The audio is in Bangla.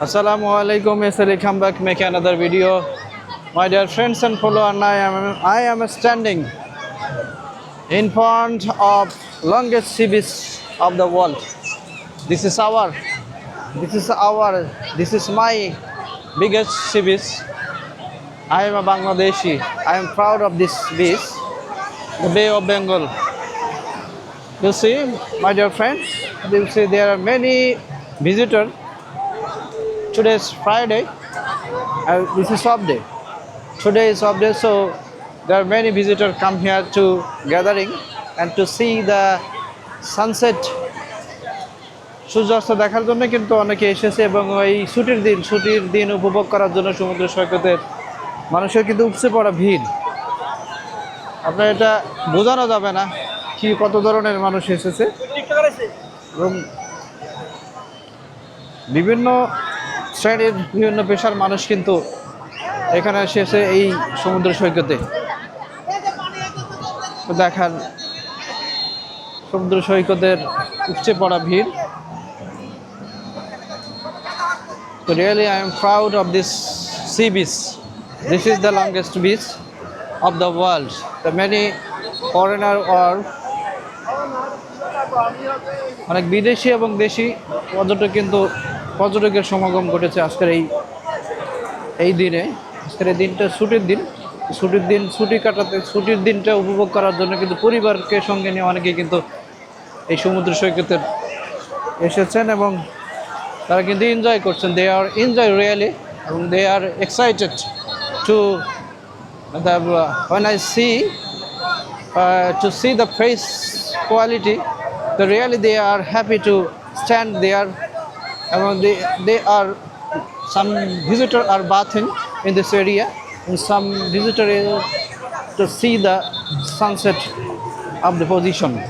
Assalamu alaikum. Yesterday come back make another video. My dear friends and followers, I am I am standing in front of longest sea beach of the world. This is our this is our this is my biggest sea beach. I am a Bangladeshi. I am proud of this beach, the Bay of Bengal. You see, my dear friends, you see there are many visitors today is Friday. Uh, this is off day. Today is off day, so there are many visitors come here to gathering and to see the sunset. সূর্যাস্ত দেখার জন্য কিন্তু অনেকে এসেছে এবং ওই ছুটির দিন ছুটির দিন উপভোগ করার জন্য সমুদ্র সৈকতের মানুষের কিন্তু উপচে পড়া ভিড় আপনার এটা বোঝানো যাবে না কি কত ধরনের মানুষ এসেছে এবং বিভিন্ন শ্রেণির বিভিন্ন পেশার মানুষ কিন্তু এখানে এসেছে এই সমুদ্র সৈকতে। দেখার সমুদ্র সৈকতের উপচে পড়া ভিড়। তো really I am proud of this sea beach this is the longest beach of the world the many foreigner or অনেক বিদেশি এবং দেশি পর্যটক কিন্তু পর্যটকের সমাগম ঘটেছে আজকের এই এই দিনে আজকের এই দিনটা ছুটির দিন ছুটির দিন ছুটি কাটাতে ছুটির দিনটা উপভোগ করার জন্য কিন্তু পরিবারকে সঙ্গে নিয়ে অনেকে কিন্তু এই সমুদ্র সৈকতে এসেছেন এবং তারা কিন্তু এনজয় করছেন দে আর এনজয় রিয়েলি এবং they are excited to the I see uh, to see the face quality, the really they are happy to stand there. They, are some visitor are bathing in this area, and some visitor is to see the sunset of the position.